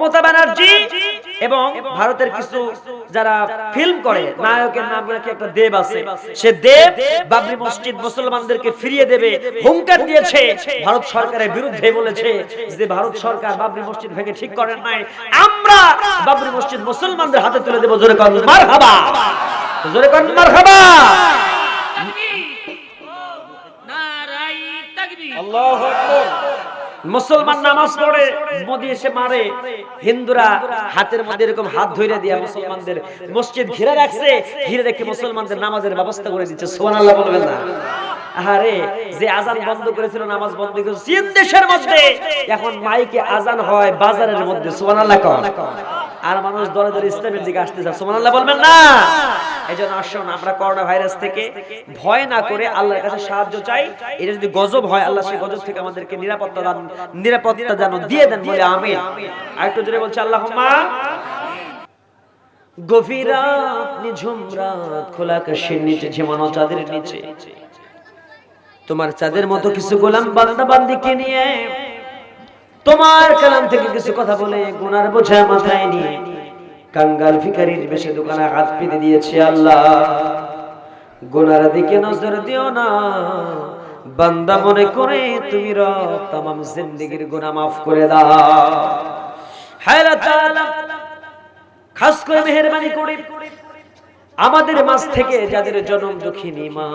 মমতা ব্যানার্জি এবং ভারতের কিছু যারা ফিল্ম করে, নায়কের নাম নাকি একটা দেব আছে? সে দেব বাবরি মসজিদ মুসলমানদেরকে ফিরিয়ে দেবে, হুঙ্কার দিয়েছে। ভারত সরকারের বিরুদ্ধে বলেছে যে ভারত সরকার বাবরি মসজিদ ভেঙে ঠিক করেন নাই। আমরা বাবরি মসজিদ মুসলমানদের হাতে তুলে দেবো, জোরে কর মারহাবা। জোরে কর মারহাবা। মুসলমান নামাজ পড়ে মোদি এসে মারে হিন্দুরা হাতের মধ্যে এরকম হাত ধরে দিয়া মুসলমানদের মসজিদ ঘিরে রাখছে ঘিরে রেখে মুসলমানদের নামাজের ব্যবস্থা করে দিচ্ছে। সুবহানাল্লাহ বলবেন না। আরে যে আজান বন্ধ করেছিল নামাজ বন্ধ করেছিল চীন দেশের মধ্যে এখন মাইকে আজান হয় বাজারের মধ্যে। সুবহানাল্লাহ কর আর মানুষ দলে দলে ইসলামের দিকে আসতে চায়। সুবহানাল্লাহ বলবেন না। এই জন্য আসুন আমরা করোনা ভাইরাস থেকে ভয় না করে আল্লাহর কাছে সাহায্য চাই। এটা যদি গজব হয় আল্লাহ সেই গজব থেকে আমাদেরকে নিরাপত্তা দান নিরাপত্তা যেন দিয়ে দেন বলে আমিন। আরেকটু জোরে বলছি আল্লাহ গভীর রাত নিঝুম রাত খোলা আকাশের নিচে ঝিমানো চাঁদের নিচে। তোমার চাঁদের মতো কিছু গোলাম বান্দা বান্দিকে নিয়ে তোমার কালাম থেকে কিছু কথা বলে গুনার বোঝা মাথায় নিয়ে কাঙ্গাল ভিখারির বেশে দোকানে হাত পেতে দিয়েছে আল্লাহ। গুনার দিকে নজর দিও না। বান্দা মনে করে তুমি রব, তামাম জিন্দেগির গুনাহ মাফ করে দাও। খাস করে মেহেরবানি করে। আমাদের মাঝ থেকে যাদের জন্ম দুঃখিনী মা,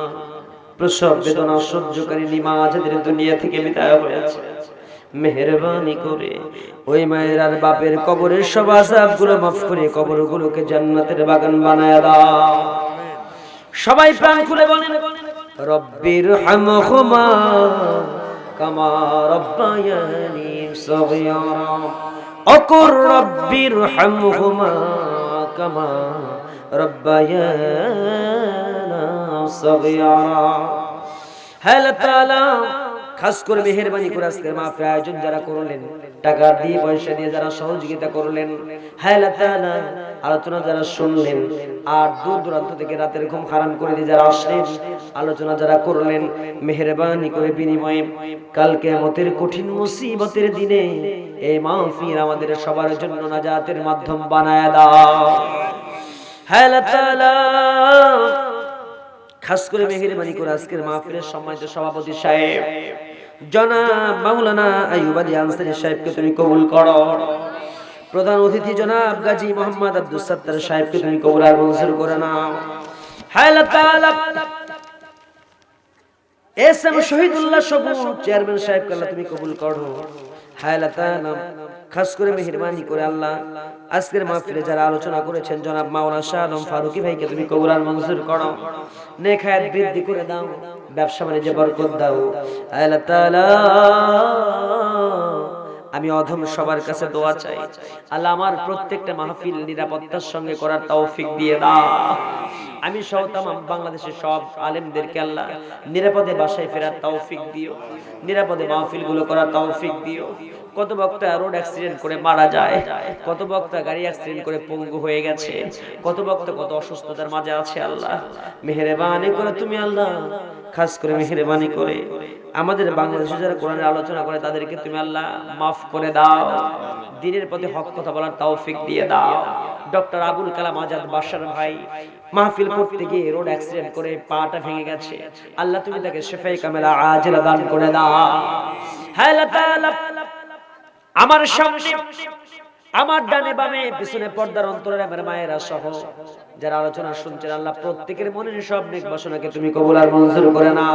প্রসব বেদনা সহ্যকারী মা যাদের দুনিয়া থেকে বিদায় হয়েছে। মেহরবানি করে। ওই মায়ের আর বাপের কবরের সব আজাবগুলো মাফ করে কবর গুলোকে জান্নাতের বাগান বানায় দাও। সবাই প্রাণ খুলে বলেন রব্বির হামহুমা কামা রব্বায়ানি সগীরা। অকুর রব্বির হামহুমা কামা রব্বায়ানা সগীরা। হেল তাআলা খাস করে মেহেরবানি করে আজকের মাহফিল আয়োজন যারা করলেন, টাকা দিয়ে পয়সা দিয়ে যারা সহযোগিতা করলেন, হায় আলোচনা যারা শুনলেন, আর দূর দূরান্ত থেকে রাতের ঘুম হারাম করে দিয়ে যারা আসলেন, আলোচনা যারা করলেন, মেহেরবানি করে বিনিময়ে কালকে আমাদের কঠিন মুসিবতের দিনে এই মাহফিল আমাদের সবার জন্য নাজাতের মাধ্যম বানায় দাও। হায় তাআলা খাস করে মেহেরবানি করে আজকের মাহফিলের সম্মানিত সভাপতি সাহেব। জনাব মাওলানা আইয়ুব আলী আনসারী সাহেবকে তুমি কবুল করো। প্রধান অতিথি জনাব গাজী মোহাম্মদ আব্দুল সত্তার সাহেবকে তুমি কবুল আর মঞ্জুর করে নাও। হায় আল্লাহ তাআলা এস এম শহীদুল্লাহ সবুজ চেয়ারম্যান সাহেবকে আল্লাহ তুমি কবুল করো। খাস করে করে আল্লাহ। আজকের মাহফিলে যারা আলোচনা করেছেন, জনাব মাওলানা শাহ আলম ফারুকি ভাইকে তুমি কবুল আর মঞ্জুর করো। নেক বৃদ্ধি করে দাও, ব্যবসা বাণিজ্যে বরকত দাও। আমি অধম সবার কাছে দোয়া চাই। আল্লাহ আমার প্রত্যেকটা মাহফিল নিরাপত্তার সঙ্গে করার তৌফিক দিয়ে দাও। আমি সহ তামাম বাংলাদেশের সব আলেমদেরকে আল্লাহ নিরাপদে বাসায় ফেরার তৌফিক দিও। নিরাপদে মাহফিলগুলো করার তৌফিক দিও। কত বক্তা রোড অ্যাক্সিডেন্ট করে মারা যায়, কত বক্তা গাড়ি অ্যাক্সিডেন্ট করে পঙ্গু হয়ে গেছে, কত বক্তা কত অসুস্থতার মাঝে আছে আল্লাহ। মেহরবানি করে তুমি আল্লাহ, খাস করে মেহরবানি করে। আমাদের বাংলাদেশে যারা কোরআনের আলোচনা করে, তাদেরকে তুমি আল্লাহ মাফ করে দাও। দিনের প্রতি হক কথা বলার তৌফিক দিয়ে দাও। ডক্টর আবুল কালাম আজাদ বাসার ভাই মাহফিল করতে গিয়ে রোড অ্যাক্সিডেন্ট করে পাটা ভেঙে গেছে। আল্লাহ তুমি তাকে শেফাই কামেলা আজলা দান করে দাও। আমার সামনে, আমার ডানে বামে, পিছনে পর্দার অন্তরে আমার মায়েরা সহ যারা আলোচনা শুনছেন, আল্লাহ প্রত্যেকের মনের সব নেক বাসনাকে তুমি কবুল আর মঞ্জুর করে না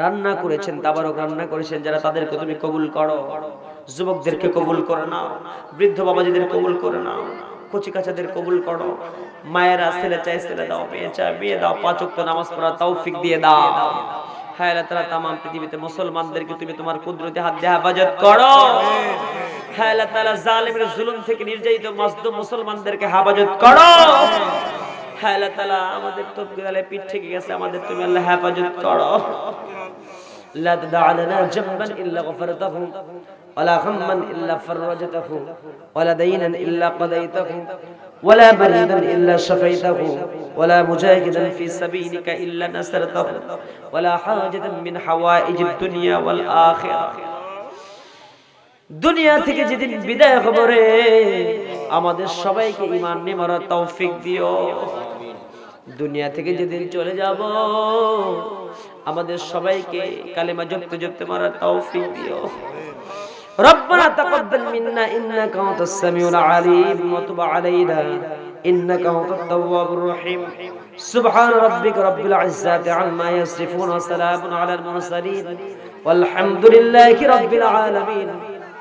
রান্না করেছেন, তাবারক রান্না করেছেন, যারা তাদেরকে তুমি কবুল করো। যুবকদেরকে কবুল করে নাও বৃদ্ধ বাবাজিদের কবুল করে নাও কচি কবুল করো। মায়েরা ছেলে চাই ছেলে দাও, মেয়ে চাই বিয়ে দাও, পাঁচ নামাজ পড়া তৌফিক দিয়ে দাও। হায়, আল্লাহ পৃথিবীতে মুসলমানদেরকে তুমি তোমার কুদরতে হাত দিয়ে হেফাজত করো। হায়, আল্লাহ জুলুম থেকে নির্যাতিত মজলুম মুসলমানদেরকে হেফাজত করো। আল্লাহ তাআলা আমাদের তকদিরালে পিঠ থেকে গেছে আমাদের তুমি আল্লাহ হেফাজত করো لا تدع لنا جنبا إلا غفرته ولا هما إلا فرجته ولا دينا إلا قضيته ولا مريضا إلا شفيته ولا مجاهدا في سبيلك إلا نصرته ولا حاجة من حوائج الدنيا والآخرة দুনিয়া থেকে যেদিন বিদায় হব রে আমাদের সবাইকে ইমান নিয়ে মরার তৌফিক দিও দুনিয়া থেকে যেদিন চলে যাব আমাদের সবাইকে কালেমা জপতে জপতে মারার তৌফিক দিও ربنا تقبل منا انك انت السميع العليم وتب علينا انك انت التواب الرحيم سبحان ربك رب العزه عما يصفون وسلام على المرسلين والحمد لله رب العالمين